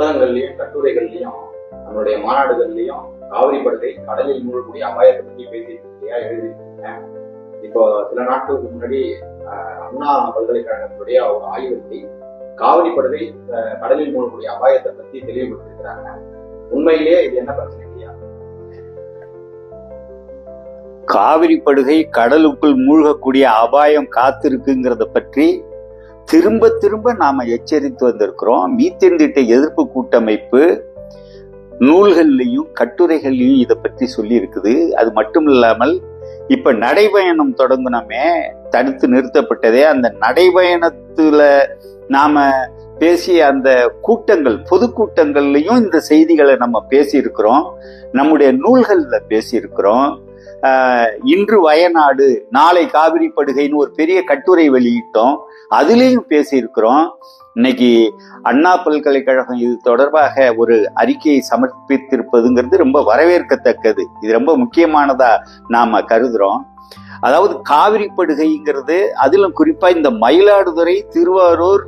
புத்தகங்கள்லயும் கட்டுரைகள்லயும் நம்மளுடைய மாநாடுகள்லயும் காவிரி படுகை கடலில் மூழ்கக்கூடிய அபாயத்தை பத்தி பேசியிருக்கீங்க எழுதியிருக்கீங்க இப்போ சில நாட்களுக்கு முன்னாடி அண்ணா பல்கலைக்கழகத்துடைய ஒரு ஆய்வறிக்கை காவிரி படுகை கடலில் மூழ்கக்கூடிய அபாயத்தை பத்தி தெளிவுபடுத்திருக்கிறாங்க உண்மையிலேயே இது என்ன பிரச்சனை இல்லையா? காவிரி படுகை கடலுக்குள் மூழ்கக்கூடிய அபாயம் காத்திருக்குங்கிறத பற்றி திரும்ப திரும்ப நாம் எச்சரித்து வந்திருக்கிறோம். மீத்தேன் திட்ட எதிர்ப்பு கூட்டமைப்பு நூல்கள்லையும் கட்டுரைகள்லையும் இதை பற்றி சொல்லி இருக்குது அது மட்டும் இல்லாமல் இப்போ நடைபயணம் தொடங்கினோமே தடுத்து நிறுத்தப்பட்டதே அந்த நடைபயணத்தில் நாம் பேசிய அந்த கூட்டங்கள் பொதுக்கூட்டங்கள்லையும் இந்த செய்திகளை நம்ம பேசியிருக்கிறோம். நம்முடைய நூல்களில் பேசியிருக்கிறோம். இன்று வயநாடு நாளை காவிரி படுகைன்னு ஒரு பெரிய கட்டுரை வெளியிட்டோம். அதுலேயும் பேசியிருக்கிறோம். இன்னைக்கு அண்ணா பல்கலைக்கழகம் இது தொடர்பாக ஒரு அறிக்கையை சமர்ப்பித்திருப்பதுங்கிறது ரொம்ப வரவேற்கத்தக்கது. இது ரொம்ப முக்கியமானதா நாம கருதுறோம். அதாவது காவிரி படுகைங்கிறது அதிலும் குறிப்பா இந்த மயிலாடுதுறை திருவாரூர்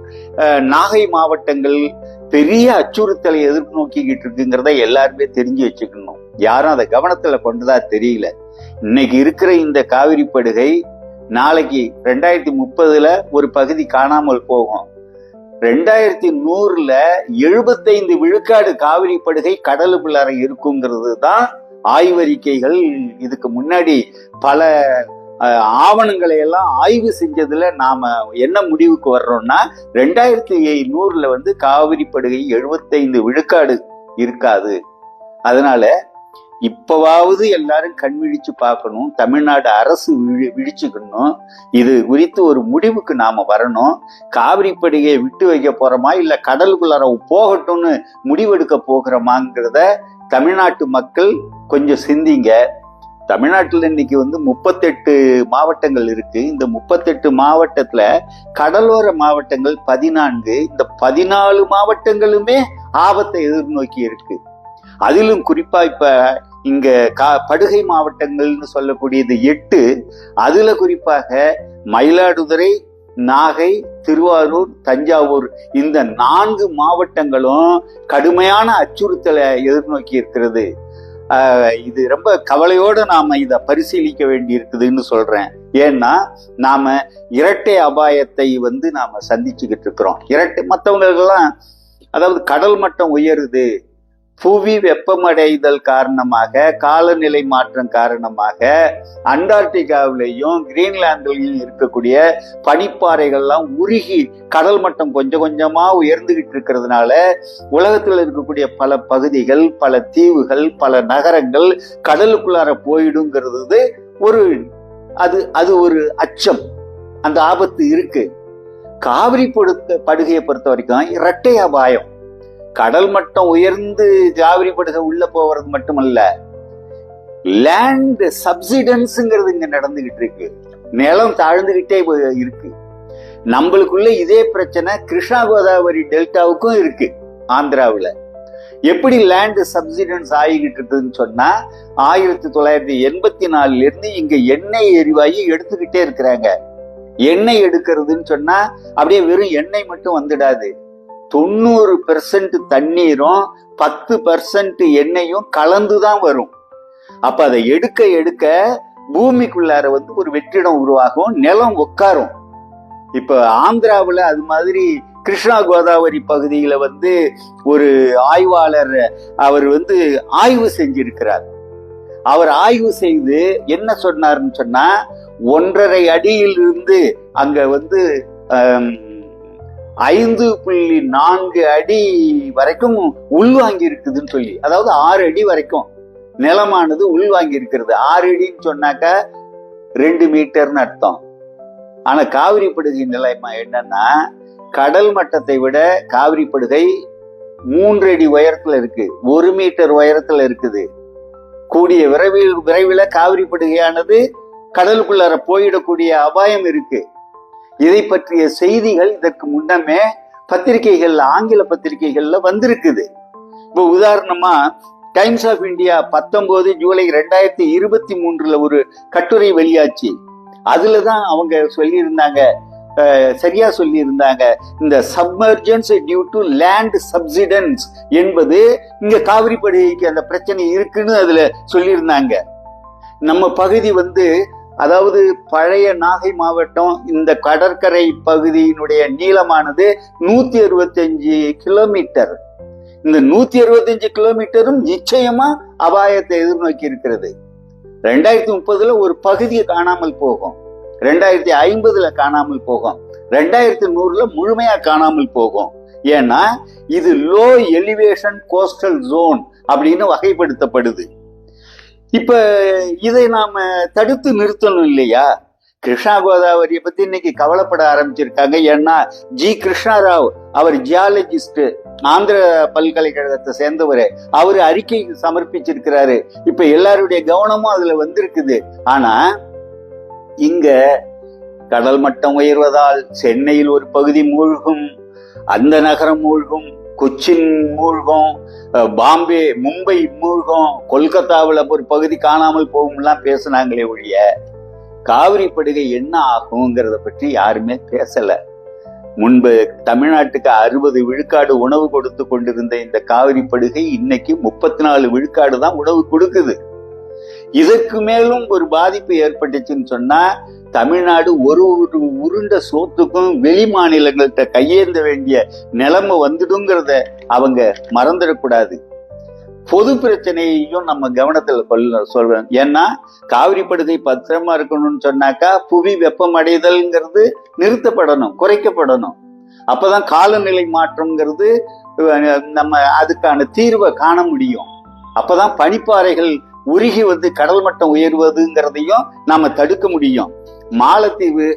நாகை மாவட்டங்கள் பெரிய அச்சுறுத்தலை எதிர்ப்பு நோக்கிக்கிட்டு இருக்குங்கிறத எல்லாருமே தெரிஞ்சு வச்சுக்கணும். யாரும் அதை கவனத்துல கொண்டதா தெரியல. இன்னைக்கு இருக்கிற இந்த காவிரி படுகை நாளைக்கு ரெண்டாயிரத்தி முப்பதுல ஒரு பகுதி காணாமல் போகும். ரெண்டாயிரத்தி நூறுல எழுபத்தைந்து விழுக்காடு காவிரி படுகை கடலுக்குள்ளார இருக்குங்கிறது தான் ஆய்வறிக்கைகள். இதுக்கு முன்னாடி பல ஆவணங்களை எல்லாம் ஆய்வு செஞ்சதுல நாம என்ன முடிவுக்கு வர்றோம்னா ரெண்டாயிரத்தி நூறுல வந்து காவிரி படுகை எழுபத்தைந்து விழுக்காடு இருக்காது. அதனால இப்பவாவது எல்லாரும் கண் விழிச்சு பார்க்கணும் தமிழ்நாடு அரசு விழி விழிச்சுக்கணும். இது குறித்து ஒரு முடிவுக்கு நாம வரணும். காவிரி படுகையை விட்டு வைக்க போறோமா இல்ல கடலுக்குள்ளார போகட்டும்னு முடிவெடுக்க போகிறோமாங்கிறத தமிழ்நாட்டு மக்கள் கொஞ்சம் சிந்திங்க. தமிழ்நாட்டில் இன்னைக்கு வந்து முப்பத்தெட்டு மாவட்டங்கள் இருக்கு. இந்த முப்பத்தெட்டு மாவட்டத்துல கடலோர மாவட்டங்கள் பதினான்கு இந்த பதினாலு மாவட்டங்களுமே ஆபத்தை எதிர்நோக்கி இருக்கு. அதிலும் குறிப்பா இப்ப இங்க கா படுகை மாவட்டங்கள்னு சொல்லக்கூடியது எட்டு. அதுல குறிப்பாக மயிலாடுதுறை நாகை திருவாரூர் தஞ்சாவூர் இந்த நான்கு மாவட்டங்களும் கடுமையான அச்சுறுத்தலை எதிர்நோக்கி இருக்கிறது. இது ரொம்ப கவலையோட நாம இதை பரிசீலிக்க வேண்டி இருக்குதுன்னு சொல்றேன். ஏன்னா நாம இரட்டை அபாயத்தை வந்து நாம சந்திச்சுக்கிட்டு இருக்கிறோம். இரட்டை மற்றவங்களுக்கெல்லாம் அதாவது கடல் மட்டம் உயருது புவி வெப்பமடைதல் காரணமாக காலநிலை மாற்றம் காரணமாக அண்டார்டிகாவிலையும் கிரீன்லாந்துலையும் இருக்கக்கூடிய பனிப்பாறைகள்லாம் உருகி கடல் மட்டம் கொஞ்சம் கொஞ்சமா உயர்ந்துகிட்டு இருக்கிறதுனால உலகத்தில் இருக்கக்கூடிய பல பகுதிகள் பல தீவுகள் பல நகரங்கள் கடலுக்குள்ளார போயிடுங்கிறது ஒரு அது அது ஒரு அச்சம். அந்த ஆபத்து இருக்கு. காவிரி படுத்த படுகையை பொறுத்த வரைக்கும் இரட்டை அபாயம் கடல் மட்டம் உயர்ந்து காவிரி படுகை உள்ள போவது மட்டுமல்ல லேண்ட் சப்சிடன்ஸுங்கிறது இங்க நடந்துகிட்டு இருக்கு நிலம் தாழ்ந்துகிட்டே போய் இருக்கு. நம்மளுக்குள்ள இதே பிரச்சனை கிருஷ்ணா கோதாவரி டெல்டாவுக்கும் இருக்கு ஆந்திராவில். எப்படி லேண்ட் சப்சிடன்ஸ் ஆகிக்கிட்டு இருக்குதுன்னு சொன்னா ஆயிரத்தி தொள்ளாயிரத்தி எண்பத்தி நாலுல இருந்து இங்க எண்ணெய் எரிவாயு எடுத்துக்கிட்டே இருக்கிறாங்க. எண்ணெய் எடுக்கிறதுன்னு சொன்னா அப்படியே வெறும் எண்ணெய் மட்டும் வந்துடாது. தொண்ணூறு பெர்சன்ட் தண்ணீரும் பத்து பர்சன்ட் எண்ணெயும் கலந்து தான் வரும். அப்ப அதை எடுக்க எடுக்க பூமிக்குள்ளார வந்து ஒரு வெற்றிடம் உருவாகும் நிலம் உட்காரும் இப்ப ஆந்திராவில் அது மாதிரி கிருஷ்ணா கோதாவரி பகுதியில வந்து ஒரு ஆய்வாளர் அவர் வந்து ஆய்வு செஞ்சிருக்கிறார். அவர் ஆய்வு செய்து என்ன சொன்னார்ன்னு சொன்னா ஒன்றரை அடியில் இருந்து அங்க வந்து ஐந்து புள்ளி நான்கு அடி வரைக்கும் உள்வாங்கி இருக்குதுன்னு சொல்லி. அதாவது ஆறு அடி வரைக்கும் நிலமானது உள்வாங்கி இருக்கிறது ஆறு அடின்னு சொன்னாக்கா ரெண்டு மீட்டர்னு அர்த்தம். ஆனா காவிரி படுகை நிலைமை என்னன்னா கடல் மட்டத்தை விட காவிரி படுகை மூன்று அடி உயரத்துல இருக்கு. ஒரு மீட்டர் உயரத்துல இருக்குது. கூடிய விரைவில் விரைவில் காவிரி படுகையானது கடலுக்குள்ளார போயிடக்கூடிய அபாயம் இருக்கு. இதை பற்றிய செய்திகள் இதற்கு முன்னமே பத்திரிகைகள் ஆங்கில பத்திரிகைகள்ல வந்திருக்குது. இப்போ உதாரணமா டைம்ஸ் ஆஃப் இந்தியா பத்தொன்பது ஜூலை ரெண்டாயிரத்தி இருபத்தி மூன்றுல ஒரு கட்டுரை வெளியாச்சு. அதுலதான் அவங்க சொல்லியிருந்தாங்க சரியா சொல்லியிருந்தாங்க. இந்த submergence due to land subsidence என்பது இங்க காவிரி படுகைக்கு அந்த பிரச்சனை இருக்குன்னு அதுல சொல்லியிருந்தாங்க. நம்ம பகுதி வந்து அதாவது பழைய நாகை மாவட்டம் இந்த கடற்கரை பகுதியினுடைய நீளமானது நூத்தி அறுபத்தஞ்சு கிலோமீட்டர் இந்த நூத்தி அறுபத்தஞ்சு கிலோமீட்டரும் நிச்சயமா அபாயத்தை எதிர்நோக்கி இருக்கிறது. ரெண்டாயிரத்தி முப்பதுல ஒரு பகுதியை காணாமல் போகும். ரெண்டாயிரத்தி ஐம்பதுல காணாமல் போகும். ரெண்டாயிரத்தி நூறுல முழுமையா காணாமல் போகும். ஏன்னா இது லோ எலிவேஷன் கோஸ்டல் ஜோன் அப்படின்னு வகைப்படுத்தப்படுது. இப்ப இதை நாம தடுத்து நிறுத்தணும் இல்லையா? கிருஷ்ணா கோதாவரியை பத்தி இன்னைக்கு கவலைப்பட ஆரம்பிச்சிருக்காங்க. ஏன்னா ஜி கிருஷ்ணாராவ் அவர் ஜியாலஜிஸ்ட் ஆந்திர பல்கலைக்கழகத்தை சேர்ந்தவர். அவர் அறிக்கை சமர்ப்பிச்சிருக்கிறாரு. இப்ப எல்லாருடைய கவனமும் அதுல வந்திருக்குது. ஆனா இங்க கடல் மட்டம் உயர்வதால் சென்னையில் ஒரு பகுதி மூழ்கும் அந்த நகரம் மூழ்கும் கொச்சின் மூழ்கும் பாம்பே மும்பை மூழ்கும் கொல்கத்தாவில் ஒரு பகுதி காணாமல் போகும்லாம் பேசுனாங்களே ஒழிய காவிரி படுகை என்ன ஆகுங்கிறத பற்றி யாருமே பேசல. முன்பு தமிழ்நாட்டுக்கு அறுபது விழுக்காடு உணவு கொடுத்து கொண்டிருந்த இந்த காவிரி படுகை இன்னைக்கு முப்பத்தி நாலு விழுக்காடு தான் உணவு கொடுக்குது. இதற்கு மேலும் ஒரு பாதிப்பு ஏற்பட்டுச்சுன்னு சொன்னா தமிழ்நாடு ஒரு ஒரு உருண்ட சோத்துக்கும் வெளி மாநிலங்கள்கிட்ட கையேந்த வேண்டிய நிலைமை வந்துடுங்கிறத அவங்க மறந்துடக்கூடாது. பொது பிரச்சனையையும் நம்ம கவனத்துல கொள்ள சொல்றோம். ஏன்னா காவிரி படுகை பத்திரமா இருக்கணும்னு சொன்னாக்கா புவி வெப்பமடைதல்ங்கிறது நிறுத்தப்படணும் குறைக்கப்படணும். அப்பதான் காலநிலை மாற்றம்ங்கிறது நம்ம அதுக்கான தீர்வை காண முடியும். அப்பதான் பனிப்பாறைகள் உருகி வந்து கடல் மட்டம் உயர்வதுங்கிறதையும் நாம தடுக்க முடியும். மாலத்தீவு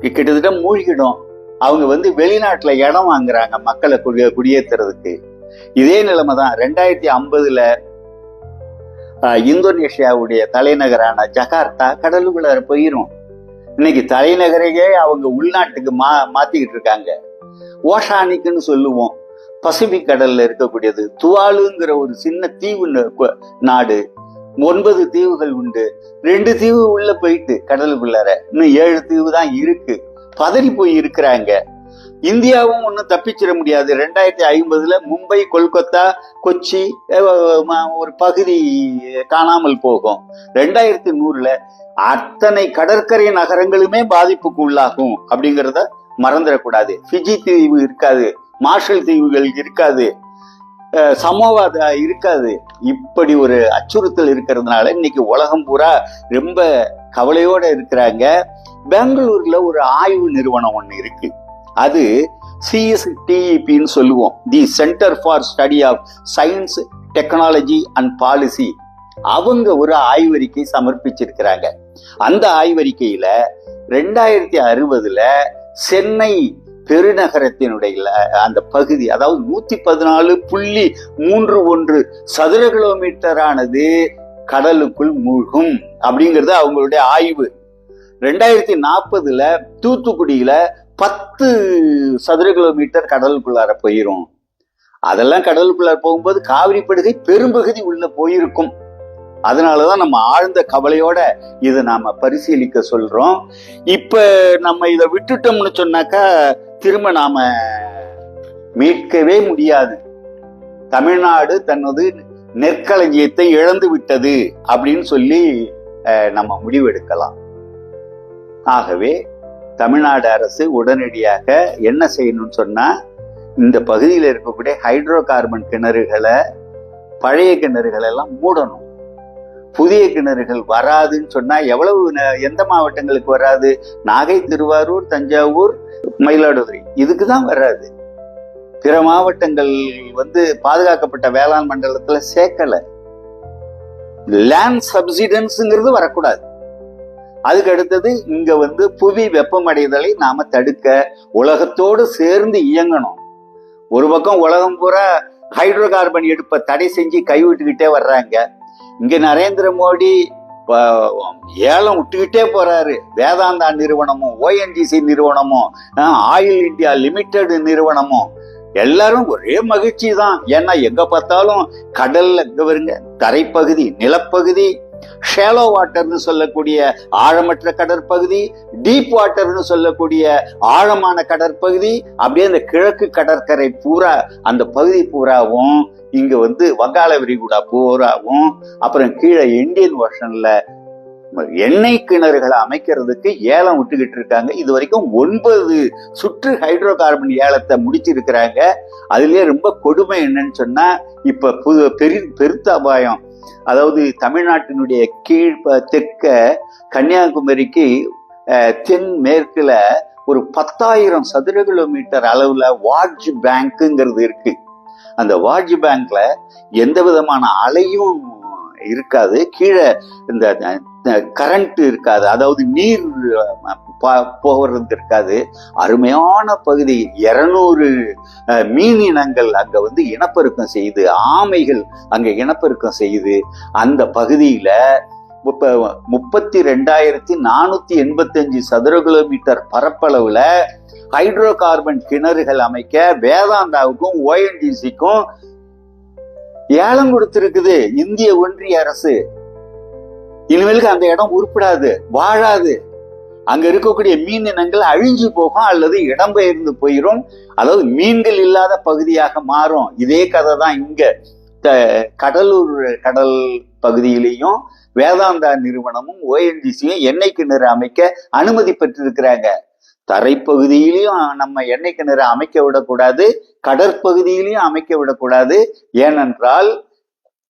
கிட்டத்தட்ட மூழ்கிடும். அவங்க வந்து வெளிநாட்டுல இடம் வாங்குறாங்க மக்களை குடியே குடியேற்றுறதுக்கு இதே நிலைமை தான் ரெண்டாயிரத்தி ஐம்பதுல இந்தோனேஷியாவுடைய தலைநகரான ஜகார்த்தா கடலுக்குள்ள போயிரும். இன்னைக்கு தலைநகரையே அவங்க உள்நாட்டுக்கு மா மாத்திக்கிட்டு இருக்காங்க. ஓஷானிக்குன்னு சொல்லுவோம். பசிபிக் கடல்ல இருக்கக்கூடியது. துவாலுங்கிற ஒரு சின்ன தீவு நாடு. ஒன்பது தீவுகள் உண்டு. ரெண்டு தீவு உள்ள போயிட்டு கடலுக்குள்ளார. இன்னும் ஏழு தீவு தான் இருக்கு. பதறி போய் இருக்கிறாங்க. இந்தியாவும் ஒன்றும் தப்பிச்சிட முடியாது. ரெண்டாயிரத்தி ஐம்பதுல மும்பை கொல்கத்தா கொச்சி ஒரு பகுதி காணாமல் போகும். ரெண்டாயிரத்தி நூறுல அத்தனை கடற்கரை நகரங்களுமே பாதிப்புக்கு உள்ளாகும் அப்படிங்கிறத மறந்துடக்கூடாது. ஃபிஜி தீவு இருக்காது. மார்ஷல் தீவுகள் இருக்காது. சமூக இருக்காது. இப்படி ஒரு அச்சுறுத்தல் இருக்கிறதுனால இன்னைக்கு உலகம் பூரா ரொம்ப கவலையோட இருக்கிறாங்க. பெங்களூர்ல ஒரு ஆய்வு நிறுவனம் ஒண்ணு இருக்கு. அது சிஎஸ்டிஇபின்னு சொல்லுவோம். The centre for study of science technology and policy. அவங்க ஒரு ஆய்வறிக்கை சமர்ப்பிச்சிருக்கிறாங்க. அந்த ஆய்வறிக்கையில ரெண்டாயிரத்தி அறுபதுல சென்னை பெருநகரத்தினுடைய அந்த பகுதி அதாவது நூத்தி பதினாலு புள்ளி மூன்று ஒன்று சதுர கிலோமீட்டரானது கடலுக்குள் மூழ்கும் அப்படிங்கிறது அவங்களுடைய ஆய்வு. ரெண்டாயிரத்தி நாற்பதுல தூத்துக்குடியில பத்து சதுர கிலோமீட்டர் கடலுக்குள்ளார போயிரும். அதெல்லாம் கடலுக்குள்ளார போகும்போது காவிரி படுகை பெரும்பகுதி உள்ள போயிருக்கும். அதனாலதான் நம்ம ஆழ்ந்த கவலையோட இதை நாம பரிசீலிக்க சொல்றோம். இப்ப நம்ம இதை விட்டுட்டோம்னு சொன்னாக்கா திரும்ப நாம மீட்கவே முடியாது. தமிழ்நாடு தனது நெற்களஞ்சியத்தை இழந்து விட்டது அப்படின்னு சொல்லி நம்ம முடிவெடுக்கலாம். ஆகவே தமிழ்நாடு அரசு உடனடியாக என்ன செய்யணும்னு சொன்னா இந்த பகுதியில் இருக்கக்கூடிய ஹைட்ரோ கார்பன் கிணறுகளை பழைய கிணறுகளை எல்லாம் மூடணும். புதிய கிணறுகள் வராதுன்னு சொன்னா எவ்வளவு ந- எந்த மாவட்டங்களுக்கு வராது? நாகை திருவாரூர் தஞ்சாவூர் மயிலாடுதுறை. இதுக்கு தான் வராது. பிற மாவட்டங்கள் வந்து பாதுகாக்கப்பட்ட வேளாண் மண்டலத்துல சேர்க்கல. லேண்ட் சப்சிடன்ஸுங்கிறது வரக்கூடாது. அதுக்கு அடுத்தது இங்க வந்து புவி வெப்பமடைதலை நாம தடுக்க உலகத்தோடு சேர்ந்து இயங்கணும். ஒரு பக்கம் உலகம் பூரா ஹைட்ரோ கார்பன் எடுப்பை தடை செஞ்சு கைவிட்டுக்கிட்டே வர்றாங்க. இங்க நரேந்திர மோடி ஏலம் விட்டுக்கிட்டே போறாரு. வேதாந்தா நிறுவனமும் ஓஎன்டிசி நிறுவனமும் ஆயில் இந்தியா லிமிடெட் நிறுவனமும் எல்லாரும் ஒரே மகிழ்ச்சி தான் ஏன்னா எங்க பார்த்தாலும் கடல்ல இங்க வருங்க தரைப்பகுதி நிலப்பகுதி ஷேலோ வாட்டர்னு சொல்லக்கூடிய ஆழமற்ற கடற்பகுதி டீப் வாட்டர்னு சொல்லக்கூடிய ஆழமான கடற்பகுதி அப்படியே அந்த கிழக்கு கடற்கரை பூரா அந்த பகுதி பூராவும் இங்க வந்து வங்காள விரிகுடா பூராவும் அப்புறம் கீழே இந்தியன் ஓஷன்ல எண்ணெய் கிணறுகளை அமைக்கிறதுக்கு ஏலம் விட்டுக்கிட்டு இருக்காங்க. இது வரைக்கும் ஒன்பது சுற்று ஹைட்ரோ கார்பன் ஏலத்தை முடிச்சிருக்கிறாங்க. அதுலயே ரொம்ப கொடுமை என்னன்னு சொன்னா இப்ப புது பெரி பெருத்த அபாயம். அதாவது தமிழ்நாட்டினுடைய கீழ் தெற்க கன்னியாகுமரிக்கு தென் மேற்குல ஒரு பத்தாயிரம் சதுர கிலோமீட்டர் அளவுல வாட்ஜ் பேங்க்குங்கிறது இருக்கு. அந்த வாட்ஜ் பேங்க்ல எந்த விதமான அலையும் இருக்காது. கீழே இந்த கரண்ட் இருக்காது. அதாவது நீர் போகிறது இருக்காது அருமையான பகுதி. இருநூறு மீன் இனங்கள் அங்க வந்து இனப்பெருக்கம் செய்யுது. ஆமைகள் அங்க இனப்பெருக்கம் செய்யுது. அந்த பகுதியில முப்ப முப்பத்தி ரெண்டாயிரத்தி நானூத்தி எண்பத்தஞ்சு சதுர கிலோமீட்டர் பரப்பளவுல ஹைட்ரோ கார்பன் கிணறுகள் அமைக்க வேதாந்தாவுக்கும் ஓஎன்டிசிக்கும் ஏலம் கொடுத்திருக்குது. இந்திய ஒன்றிய அரசு. இனிமேலுக்கு அந்த இடம் உருப்படாது வாழாது. அங்க இருக்கக்கூடிய மீன் இனங்கள் அழிஞ்சு போகும் அல்லது இடம்பெயர்ந்து போயிடும் அதாவது மீன்கள் இல்லாத பகுதியாக மாறும். இதே கதை தான் இங்க. த- கடலூர் கடல் பகுதியிலையும் வேதாந்தா நிறுவனமும் ஓஎன்ஜிசியும் எண்ணெய் கிணறு அமைக்க அனுமதி பெற்றிருக்கிறாங்க. தரைப்பகுதியிலையும் நம்ம எண்ணெய் கிணறு அமைக்க விடக்கூடாது கடற்பகுதியிலையும் அமைக்க விடக்கூடாது. ஏனென்றால்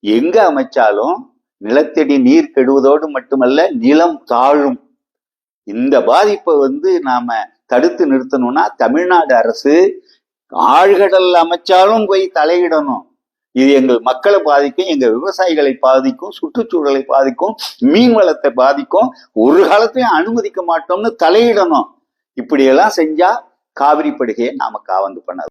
எங்க அமைச்சாலும் நிலத்தடி நீர் கெடுவதோடு மட்டுமல்ல நிலம் தாழும். இந்த பாதிப்பை வந்து நாம தடுத்து நிறுத்தணும்னா தமிழ்நாடு அரசு ஆழ்கடல் அமைச்சாலும் போய் தலையிடணும். இது எங்கள் மக்களை பாதிக்கும் எங்க விவசாயிகளை பாதிக்கும் சுற்றுச்சூழலை பாதிக்கும் மீன் வளத்தை பாதிக்கும். ஒரு காலத்தையும் அனுமதிக்க மாட்டோம்னு தலையிடணும். இப்படியெல்லாம் செஞ்சா காவிரி படுகையை நாம காவந்து பண்ணது